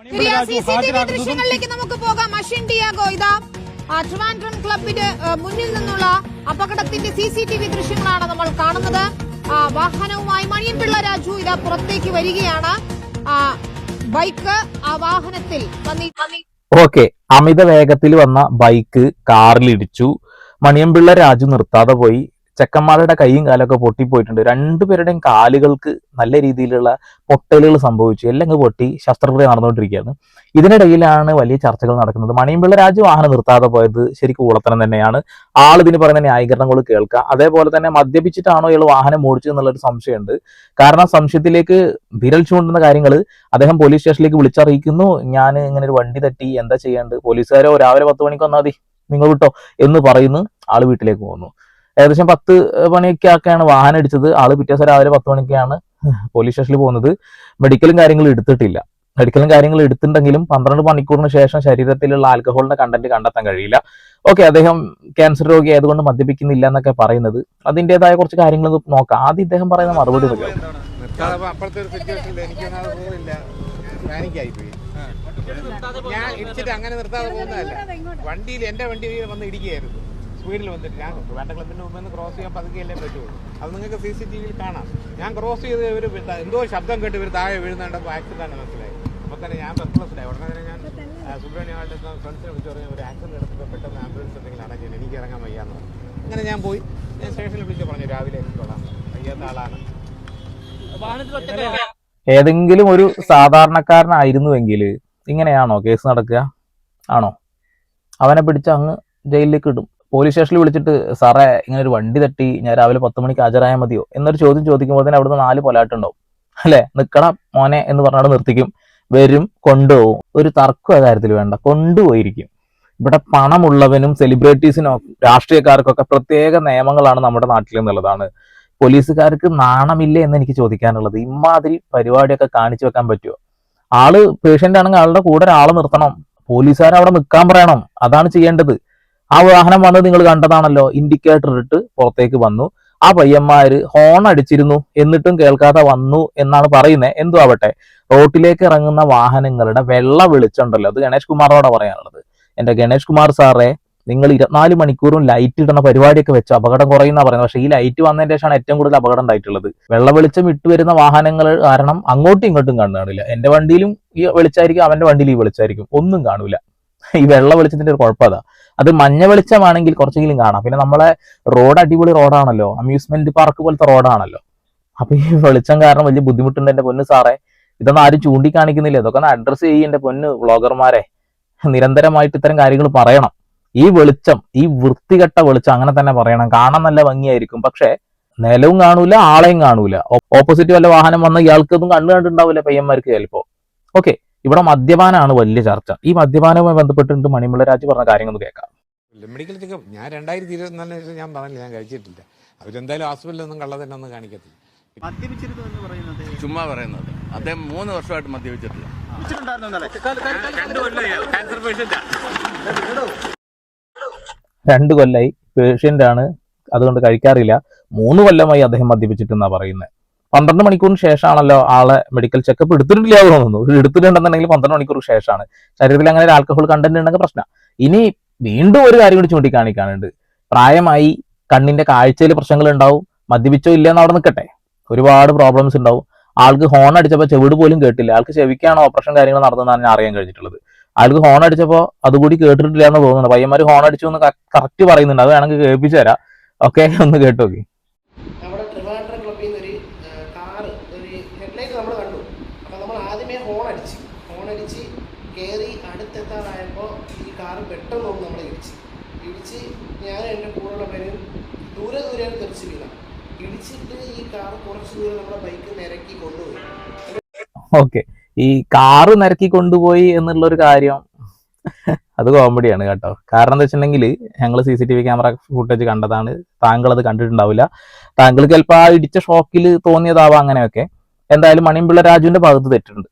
ദൃശ്യങ്ങളിലേക്ക് നമുക്ക് പോകാം അഷിൻ ഡിയാഗോ ഇതാ ട്രിവാൻഡ്രം ക്ലബിന്റെ മുന്നിൽ നിന്നുള്ള അപകടത്തിന്റെ സി സി ടി വി ദൃശ്യങ്ങളാണ് നമ്മൾ കാണുന്നത്. വാഹനവുമായി മണിയൻപിള്ള രാജു ഇതാ പുറത്തേക്ക് വരികയാണ്. ബൈക്ക് ആ വാഹനത്തിൽ ഓക്കെ അമിത വേഗത്തിൽ വന്ന ബൈക്ക് കാറിലിടിച്ചു. മണിയമ്പിള്ള രാജു നിർത്താതെ പോയി. ചെക്കന്മാരുടെ കൈയും കാലൊക്കെ പൊട്ടിപ്പോയിട്ടുണ്ട്. രണ്ടുപേരുടെയും കാലുകൾക്ക് നല്ല രീതിയിലുള്ള പൊട്ടലുകൾ സംഭവിച്ചു. എല്ലാം പൊട്ടി ശസ്ത്രക്രിയ നടന്നുകൊണ്ടിരിക്കുകയാണ്. ഇതിനിടയിലാണ് വലിയ ചർച്ചകൾ നടക്കുന്നത്. മണിയമ്പിള്ള രാജു വാഹനം നിർത്താതെ പോയത് ശരിക്കും ഊളത്തനം തന്നെയാണ്. ആൾ ഇതിന് പറയുന്ന ന്യായീകരണങ്ങൾ കേൾക്കുക അതേപോലെ തന്നെ മദ്യപിച്ചിട്ടാണോ ഇയാൾ വാഹനം ഓടിച്ചു എന്നുള്ളൊരു സംശയമുണ്ട്. കാരണം സംശയത്തിലേക്ക് വിരൽ ചൂണ്ടുന്ന കാര്യങ്ങൾ അദ്ദേഹം പോലീസ് സ്റ്റേഷനിലേക്ക് വിളിച്ചറിയിക്കുന്നു. ഞാൻ ഇങ്ങനെ ഒരു വണ്ടി തട്ടി എന്താ ചെയ്യേണ്ടത്? പോലീസുകാരോ രാവിലെ പത്ത് മണിക്ക് വന്നാൽ മതി. നിങ്ങൾ വിട്ടോ എന്ന് പറയുന്നു. ആൾ വീട്ടിലേക്ക് പോകുന്നു. ഏകദേശം പത്ത് മണിയൊക്കെ ആക്കെയാണ് വാഹനം ഇടിച്ചത്. ആൾ പിറ്റേ ദിവസം രാവിലെ പത്ത് മണിക്കാണ് പോലീസ് സ്റ്റേഷനിൽ പോകുന്നത്. മെഡിക്കലും കാര്യങ്ങളും എടുത്തിട്ടില്ല. മെഡിക്കലും കാര്യങ്ങളും എടുത്തിട്ടുണ്ടെങ്കിലും പന്ത്രണ്ട് മണിക്കൂറിന് ശേഷം ശരീരത്തിലുള്ള ആൽക്കഹോളിന്റെ കണ്ടന്റ് കണ്ടെത്താൻ കഴിയില്ല. ഓക്കെ അദ്ദേഹം ക്യാൻസർ രോഗി ആയതുകൊണ്ട് മദ്യപിക്കുന്നില്ല എന്നൊക്കെ പറയുന്നത്. അതിന്റെതായ കുറച്ച് കാര്യങ്ങൾ നോക്കാം. ആദ്യം ഇദ്ദേഹം പറയുന്ന മറുപടി ഞാൻ ഇടിച്ചിട്ട് അങ്ങനെ നിർത്താതെ പോകുന്നതല്ല. വണ്ടിയിൽ എന്റെ വണ്ടി വന്ന് ഇടിക്കുകയായിരുന്നു. സ്പീഡിൽ വന്നിട്ട് ഞാൻ വേണ്ട ക്ലബിന്റെ മുമ്പ് നിന്ന് ക്രോസ് ചെയ്യാൻ പതുക്കെയല്ലേ പറ്റുള്ളൂ. അത് നിങ്ങൾക്ക് സി സി ടി വിയിൽ കാണാം. ഞാൻ ക്രോസ് ചെയ്ത് ഇവർ എന്തോ ശബ്ദം കേട്ട് ഇവർ താഴെ വീഴുന്നുണ്ടപ്പോൾ ആക്സിഡന്റ് ആണ് മനസ്സിലായി. അപ്പോൾ തന്നെ ഞാൻ പെർപ്ലസ്ഡായി ഉടനെ തന്നെ ഞാൻ സുബ്രഹ്മണ്യ സുബ്രഹ്മണ്യമായിട്ട് ഫ്രണ്ട്സിനെ വിളിച്ച് പറഞ്ഞു ഒരു ആക്സിഡന്റ് എടുത്തപ്പോൾ പെട്ടെന്ന് ആംബുലൻസ് എന്തെങ്കിലും അടങ്ങി എനിക്ക് ഇറങ്ങാൻ വയ്യാന്ന് പറഞ്ഞു. അങ്ങനെ ഞാൻ പോയി. ഞാൻ സ്റ്റേഷനിൽ വിളിച്ച് പറഞ്ഞു രാവിലെ എത്തിക്കോളാം വയ്യാത്ത ആളാണ്. ഏതെങ്കിലും ഒരു സാധാരണക്കാരനായിരുന്നുവെങ്കിൽ ഇങ്ങനെയാണോ കേസ് നടക്കുക? ആണോ? അവനെ പിടിച്ച് അങ്ങ് ജയിലിലേക്ക് ഇടും. പോലീസ് സ്റ്റേഷനിൽ വിളിച്ചിട്ട് സാറേ ഇങ്ങനെ ഒരു വണ്ടി തട്ടി ഞാൻ രാവിലെ പത്ത് മണിക്ക് ഹാജരായാൽ മതിയോ? എന്നൊരു ചോദ്യം ചോദിക്കുമ്പോൾ തന്നെ അവിടുന്ന് നാല് പൊലാട്ടുണ്ടാവും അല്ലെ? നിക്കട മോനെ എന്ന് പറഞ്ഞാൽ നിർത്തിക്കും. വരും കൊണ്ടുപോകും ഒരു തർക്കം കാര്യത്തിൽ വേണ്ട. കൊണ്ടുപോയിരിക്കും. ഇവിടെ പണമുള്ളവനും സെലിബ്രിറ്റീസിനും രാഷ്ട്രീയക്കാർക്കൊക്കെ പ്രത്യേക നിയമങ്ങളാണ് നമ്മുടെ നാട്ടിൽ എന്നുള്ളതാണ് പോലീസുകാർക്ക് നാണമില്ലേ എന്ന് എനിക്ക് ചോദിക്കാനുള്ളത്. ഇമാതിരി പരിപാടിയൊക്കെ കാണിച്ചു വെക്കാൻ പറ്റുമോ? ആൾ പേഷ്യന്റ് ആണെങ്കിൽ ആളുടെ കൂടെ ഒരാൾ നിർത്തണം. പോലീസുകാർ അവിടെ നിൽക്കാൻ പറയണം. അതാണ് ചെയ്യേണ്ടത്. ആ വാഹനം വന്നത് നിങ്ങൾ കണ്ടതാണല്ലോ. ഇൻഡിക്കേറ്റർ ഇട്ട് പുറത്തേക്ക് വന്നു. ആ പയ്യന്മാര് ഹോൺ അടിച്ചിരുന്നു. എന്നിട്ടും കേൾക്കാതെ വന്നു എന്നാണ് പറയുന്നത് എന്തു ആവട്ടെ. റോട്ടിലേക്ക് ഇറങ്ങുന്ന വാഹനങ്ങളുടെ വെള്ള വെളിച്ചുണ്ടല്ലോ അത് ഗണേഷ് കുമാറിനോടാ പറയാനുള്ളത്. എന്റെ ഗണേഷ് കുമാർ സാറേ നിങ്ങൾ ഇരുപത്തിനാല് മണിക്കൂറും ലൈറ്റ് ഇടുന്ന പരിപാടിയൊക്കെ വെച്ചു. അപകടം കുറയുന്ന പറയുന്നത്. പക്ഷേ ഈ ലൈറ്റ് വന്നതിന് ശേഷമാണ് ഏറ്റവും കൂടുതൽ അപകടം ഉണ്ടായിട്ടുള്ളത്. വെള്ള വെളിച്ചം ഇട്ട് വരുന്ന വാഹനങ്ങൾ കാരണം അങ്ങോട്ടും ഇങ്ങോട്ടും കാണുന്നില്ല. എന്റെ വണ്ടിയിലും ഈ വെളിച്ചായിരിക്കും അവന്റെ വണ്ടിയിൽ ഈ വെളിച്ചായിരിക്കും. ഒന്നും കാണൂല. ഈ വെള്ള വെളിച്ചത്തിന്റെ ഒരു കുഴപ്പം അതാ. അത് മഞ്ഞ വെളിച്ചമാണെങ്കിൽ കുറച്ചെങ്കിലും കാണാം. പിന്നെ നമ്മളെ റോഡ് അടിപൊളി റോഡാണല്ലോ അമ്യൂസ്മെന്റ് പാർക്ക് പോലത്തെ റോഡാണല്ലോ അപ്പൊ ഈ വെളിച്ചം കാരണം വലിയ ബുദ്ധിമുട്ടുണ്ട് എന്റെ പൊന്ന് സാറേ. ഇതൊന്നും ആരും ചൂണ്ടിക്കാണിക്കുന്നില്ല. ഇതൊക്കെ ഒന്ന് അഡ്രസ് ചെയ്യും എന്റെ പൊന്ന് വ്ളോഗർമാരെ. നിരന്തരമായിട്ട് ഇത്തരം കാര്യങ്ങൾ പറയണം. ഈ വെളിച്ചം ഈ വൃത്തികെട്ട വെളിച്ചം അങ്ങനെ തന്നെ പറയണം. കാണാൻ നല്ല ഭംഗിയായിരിക്കും. പക്ഷെ നിലവും കാണൂല ആളെയും കാണൂല. ഓപ്പോസിറ്റ് വല്ല വാഹനം വന്ന ഇയാൾക്കൊന്നും കണ്ടു കണ്ടിട്ടുണ്ടാവില്ല പയ്യന്മാർക്ക് ചിലപ്പോ. ഓക്കെ ഇവിടെ മദ്യപാനാണ് വലിയ ചർച്ച. ഈ മദ്യപാനവുമായി ബന്ധപ്പെട്ടിട്ട് മണിമുള്ള രാജ് പറഞ്ഞ കാര്യങ്ങൾ ഒന്ന് കേൾക്കാം മെഡിക്കൽ ചെക്കപ്പ് ഞാൻ രണ്ടായിരത്തി ഇരുപത്തിനാലിന് ശേഷം ഞാൻ പറഞ്ഞില്ല ഞാൻ കഴിച്ചിട്ടില്ല. അവരെന്തായാലും ഹോസ്പിറ്റലിൽ ഒന്നും കള്ളതന്നെ ഒന്നും എന്ന് പറയുന്നത് ചുമ്മാ പറയുന്നത്. അദ്ദേഹം മൂന്ന് വർഷമായിട്ട് മദ്യപിച്ചിട്ടില്ല. രണ്ട് കൊല്ലായി. പേഷ്യന്റ് ആണ്. അതുകൊണ്ട് കഴിക്കാറില്ല. മൂന്ന് കൊല്ലമായി അദ്ദേഹം മദ്യപിച്ചിട്ടെന്നാ പറയുന്നത് പന്ത്രണ്ട് മണിക്കൂറിന് ശേഷമാണല്ലോ ആളെ മെഡിക്കൽ ചെക്കപ്പ് എടുത്തിട്ടില്ല തോന്നുന്നു. എടുത്തിട്ടുണ്ടെന്നുണ്ടെങ്കിൽ പന്ത്രണ്ട് മണിക്കൂർ ശേഷമാണ്. ശരീരത്തിൽ അങ്ങനെ ഒരു ആൽക്കഹോൾ കണ്ടന്റ് ഉണ്ടെങ്കിൽ പ്രശ്നം. ഇനി വീണ്ടും ഒരു കാര്യം കൂടി ചൂണ്ടിക്കാണിക്കാനുണ്ട്. പ്രായമായി കണ്ണിന്റെ കാഴ്ചയിൽ പ്രശ്നങ്ങൾ ഉണ്ടാവും. മദ്യപിച്ചോ ഇല്ലെന്ന് അവിടെ നിൽക്കട്ടെ. ഒരുപാട് പ്രോബ്ലംസ് ഉണ്ടാവും. ആൾക്ക് ഹോൺ അടിച്ചപ്പോൾ ചെവിട് പോലും കേട്ടില്ല. ആൾക്ക് ചെവിക്കാണ് ഓപ്പറേഷൻ കാര്യങ്ങൾ നടന്നതെന്നാണ് ഞാൻ അറിയാൻ കഴിഞ്ഞിട്ടുള്ളത്. ആൾക്ക് ഹോൺ അടിച്ചപ്പോൾ അതുകൂടി കേട്ടിട്ടില്ല എന്ന് തോന്നുന്നുണ്ട് പയ്യന്മാർ ഹോൺ അടിച്ചു എന്ന് കറക്റ്റ് പറയുന്നുണ്ട്. അത് വേണമെങ്കിൽ കേൾപ്പിച്ചു തരാം. ഓക്കെ ഒന്ന് കേട്ടു എന്റെ കൂടെയുള്ള പേര് ദൂരെ ദൂരെയാണ് തെറിച്ച് ഇടിച്ചിട്ട് ഈ കാർ കുറച്ച് ദൂരം നമ്മുടെ ബൈക്ക് നിരക്കി കൊണ്ടുപോയി. ഓക്കെ. ഈ കാറ് നിരക്കി കൊണ്ടുപോയി എന്നുള്ള ഒരു കാര്യം അത് കോമഡിയാണ് കേട്ടോ. കാരണം എന്താ വെച്ചിട്ടുണ്ടെങ്കിൽ ഞങ്ങൾ C C T V camera footage കണ്ടതാണ്. താങ്കൾ അത് കണ്ടിട്ടുണ്ടാവില്ല. താങ്കൾ ചിലപ്പോൾ ആ ഇടിച്ച ഷോക്കിൽ തോന്നിയതാവാം അങ്ങനെയൊക്കെ. എന്തായാലും മണിമ്പിള്ള രാജുവിന്റെ ഭാഗത്ത് തെറ്റുണ്ട്.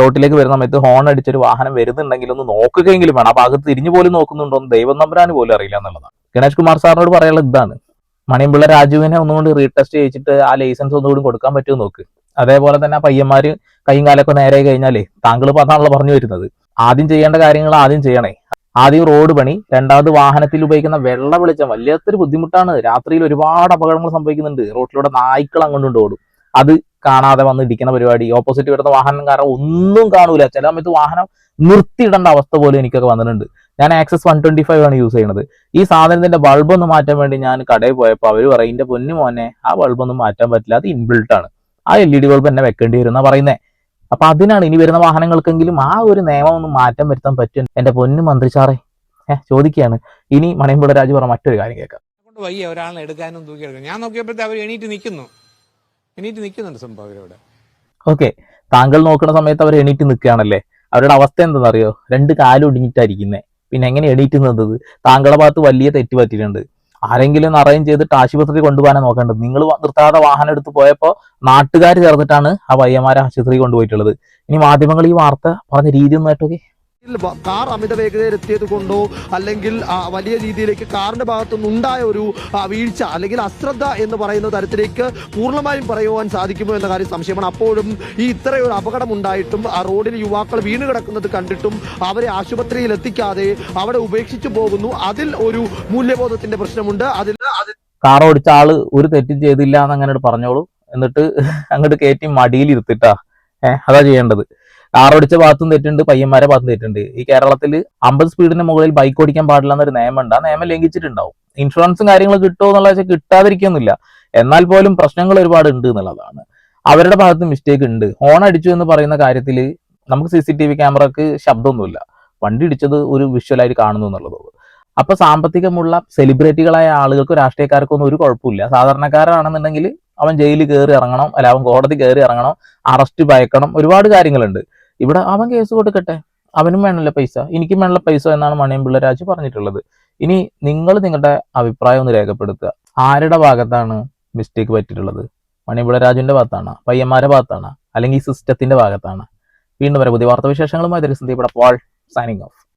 റോട്ടിലേക്ക് വരുന്ന സമയത്ത് ഹോൺ അടിച്ചൊരു വാഹനം വരുന്നുണ്ടെങ്കിൽ ഒന്ന് നോക്കുകയെങ്കിലും വേണം. ആ ഭാഗത്ത് തിരിഞ്ഞു പോലും നോക്കുന്നുണ്ടോ എന്ന് ദൈവം നമ്പരാന് പോലും അറിയില്ല എന്നുള്ളതാണ്. ഗണേഷ് കുമാർ സാറിനോട് പറയാനുള്ളത് ഇതാണ്. മണിമ്പിള്ള രാജുവിനെ ഒന്നുകൊണ്ട് റീടെസ്റ്റ് ചെയ്യിച്ചിട്ട് ആ ലൈസൻസ് ഒന്നുകൂടി കൊടുക്കാൻ പറ്റുമോ നോക്ക്. അതേപോലെ തന്നെ ആ പയ്യന്മാര് കൈയും കാലൊക്കെ നേരെ കഴിഞ്ഞാലേ താങ്കൾ പറഞ്ഞാണല്ലോ പറഞ്ഞു വരുന്നത്. ആദ്യം ചെയ്യേണ്ട കാര്യങ്ങൾ ആദ്യം ചെയ്യണേ. ആദ്യം റോഡ് പണി രണ്ടാമത് വാഹനത്തിൽ ഉപയോഗിക്കുന്ന വെള്ള വെളിച്ചം. വല്ലാത്തൊരു ബുദ്ധിമുട്ടാണ്. രാത്രിയിൽ ഒരുപാട് അപകടങ്ങൾ സംഭവിക്കുന്നുണ്ട്. റോഡിലൂടെ നായ്ക്കൾ അങ്ങോട്ട് ഓടും. അത് കാണാതെ വന്ന് ഇടിക്കുന്ന പരിപാടി. ഓപ്പോസിറ്റ് വരുന്ന വാഹനം കാരണം ഒന്നും കാണൂല. ചില സമയത്ത് വാഹനം നിർത്തിയിടേണ്ട അവസ്ഥ പോലും എനിക്കൊക്കെ വന്നിട്ടുണ്ട്. ഞാൻ ആക്സസ് വൺ ട്വന്റി ഫൈവ് ആണ് യൂസ് ചെയ്യുന്നത്. ഈ സാധനത്തിന്റെ ബൾബ് ഒന്ന് മാറ്റാൻ വേണ്ടി ഞാൻ കടയിൽ പോയപ്പോൾ അവർ പറയും "ഇന്റെ പൊന്നു മോനെ ആ ബൾബ് ഒന്നും മാറ്റാൻ പറ്റില്ല. അത് ഇൻബിൽട്ട് ആണ്. ആ എൽ ഇ ഡി ബൾബ് എന്നെ വെക്കേണ്ടി വരും എന്നാ പറയുന്നത് അപ്പൊ അതിനാണ് ഇനി വരുന്ന വാഹനങ്ങൾക്കെങ്കിലും ആ ഒരു നിയമം ഒന്ന് മാറ്റം വരുത്താൻ പറ്റും. എന്റെ പൊന്നു മന്ത്രി സാറേ ഏഹ് ചോദിക്കുകയാണ്. ഇനി മണിയമ്പിള രാജു പറഞ്ഞ മറ്റൊരു കാര്യം കേൾക്കാം. വയ്യ ഒരാളെ എടുക്കാനും തൂക്കി എടുക്കാനും ഞാൻ നോക്കിയപ്പോഴത്തെ അവർ എണീറ്റ് നിൽക്കുന്നു. എണീറ്റ് നിൽക്കുന്നുണ്ട് സംഭവം അവരവിടെ ഓക്കെ താങ്കൾ നോക്കുന്ന സമയത്ത് അവർ എണീറ്റ് നിൽക്കുകയാണല്ലേ? അവരുടെ അവസ്ഥ എന്താണെന്നറിയോ? രണ്ട് കാലും ഒടിഞ്ഞിട്ടായിരിക്കുന്നത് പിന്നെ എങ്ങനെ എണീറ്റ് നിന്നത് താങ്കളുടെ ഭാഗത്ത് വലിയ തെറ്റ് പറ്റിയിട്ടുണ്ട്. ആരെങ്കിലും അറേഞ്ച് ചെയ്തിട്ട് ആശുപത്രി കൊണ്ടുപോകാനാ നോക്കേണ്ടത്? നിങ്ങൾ നിർത്താതെ വാഹനം എടുത്ത് പോയപ്പോൾ നാട്ടുകാർ ചേർന്നിട്ടാണ് ആ വയ്യമാരെ ആശുപത്രി കൊണ്ടുപോയിട്ടുള്ളത്. ഇനി മാധ്യമങ്ങൾ ഈ വാർത്ത പറഞ്ഞ രീതി ഒന്ന് കേട്ടോക്കെ. കാർ അമിത വേഗതയിൽ എത്തിയത് കൊണ്ടോ അല്ലെങ്കിൽ വലിയ രീതിയിലേക്ക് കാറിന്റെ ഭാഗത്തുനിന്ന് ഉണ്ടായ ഒരു വീഴ്ച അല്ലെങ്കിൽ അശ്രദ്ധ എന്ന് പറയുന്ന തരത്തിലേക്ക് പൂർണമായും പറയുവാൻ സാധിക്കുമോ എന്ന കാര്യം സംശയമാണ്. അപ്പോഴും ഈ ഇത്രയൊരു അപകടം ഉണ്ടായിട്ടും ആ റോഡിൽ യുവാക്കൾ വീണ് കിടക്കുന്നത് കണ്ടിട്ടും അവരെ ആശുപത്രിയിൽ എത്തിക്കാതെ അവിടെ ഉപേക്ഷിച്ചു പോകുന്നു. അതിൽ ഒരു മൂല്യബോധത്തിന്റെ പ്രശ്നമുണ്ട്. അതിൽ കാർ ഓടിച്ച ആൾ ഒരു തെറ്റും ചെയ്തില്ല എന്ന് പറഞ്ഞോളൂ. എന്നിട്ട് അങ്ങോട്ട് കയറ്റി മടിയിൽ ഇരുത്തിട്ടാ ഏഹ് അതാ ചെയ്യേണ്ടത്. കാർ ഓടിച്ച ഭാഗത്തും തെറ്റുണ്ട് പയ്യന്മാരെ ഭാഗത്തും തെറ്റുണ്ട്. ഈ കേരളത്തിൽ അമ്പത് സ്പീഡിന് മുകളിൽ ബൈക്ക് ഓടിക്കാൻ പാടില്ല എന്നൊരു നിയമമുണ്ട്. ആ നിയമം ലംഘിച്ചിട്ടുണ്ടാവും. ഇൻഷുറൻസും കാര്യങ്ങളും കിട്ടുമോ എന്നുള്ള വെച്ചാൽ കിട്ടാതിരിക്കുന്നില്ല എന്നാൽ പോലും പ്രശ്നങ്ങൾ ഒരുപാട് ഉണ്ട് എന്നുള്ളതാണ്. അവരുടെ ഭാഗത്ത് മിസ്റ്റേക്ക് ഉണ്ട്. ഹോൺ അടിച്ചു എന്ന് പറയുന്ന കാര്യത്തിൽ നമുക്ക് സി സി ടി വി ക്യാമറക്ക് ശബ്ദമൊന്നുമില്ല. വണ്ടി ഇടിച്ചത് ഒരു വിഷ്വലായിട്ട് കാണുന്നു എന്നുള്ളതുള്ളൂ അപ്പൊ സാമ്പത്തികമുള്ള സെലിബ്രിറ്റികളായ ആളുകൾക്ക് രാഷ്ട്രീയക്കാർക്കൊന്നും ഒരു കുഴപ്പമില്ല. സാധാരണക്കാരാണെന്നുണ്ടെങ്കിൽ അവൻ ജയിലിൽ കയറി ഇറങ്ങണം അല്ല അവൻ കോടതി കയറി ഇറങ്ങണം അറസ്റ്റ് ഭയക്കണം ഒരുപാട് കാര്യങ്ങളുണ്ട്. ഇവിടെ അവൻ കേസ് കൊടുക്കട്ടെ? അവനും വേണമല്ലോ പൈസ. എനിക്കും വേണമല്ലോ പൈസ എന്നാണ് മണിയമ്പിള്ള പിള്ളരാജ് പറഞ്ഞിട്ടുള്ളത്. ഇനി നിങ്ങൾ നിങ്ങളുടെ അഭിപ്രായം ഒന്ന് രേഖപ്പെടുത്തുക. ആരുടെ ഭാഗത്താണ് മിസ്റ്റേക്ക് പറ്റിയിട്ടുള്ളത്? മണിയമ്പിള്ള രാജുവിന്റെ ഭാഗത്താണ്? പയ്യന്മാരുടെ ഭാഗത്താണ്? അല്ലെങ്കിൽ സിസ്റ്റത്തിന്റെ ഭാഗത്താണ്? വീണ്ടും വരെ. പുതിയ വാർത്താ വിശേഷങ്ങളുമായി ഇവിടെ പോൾ സൈനിങ് ഓഫ്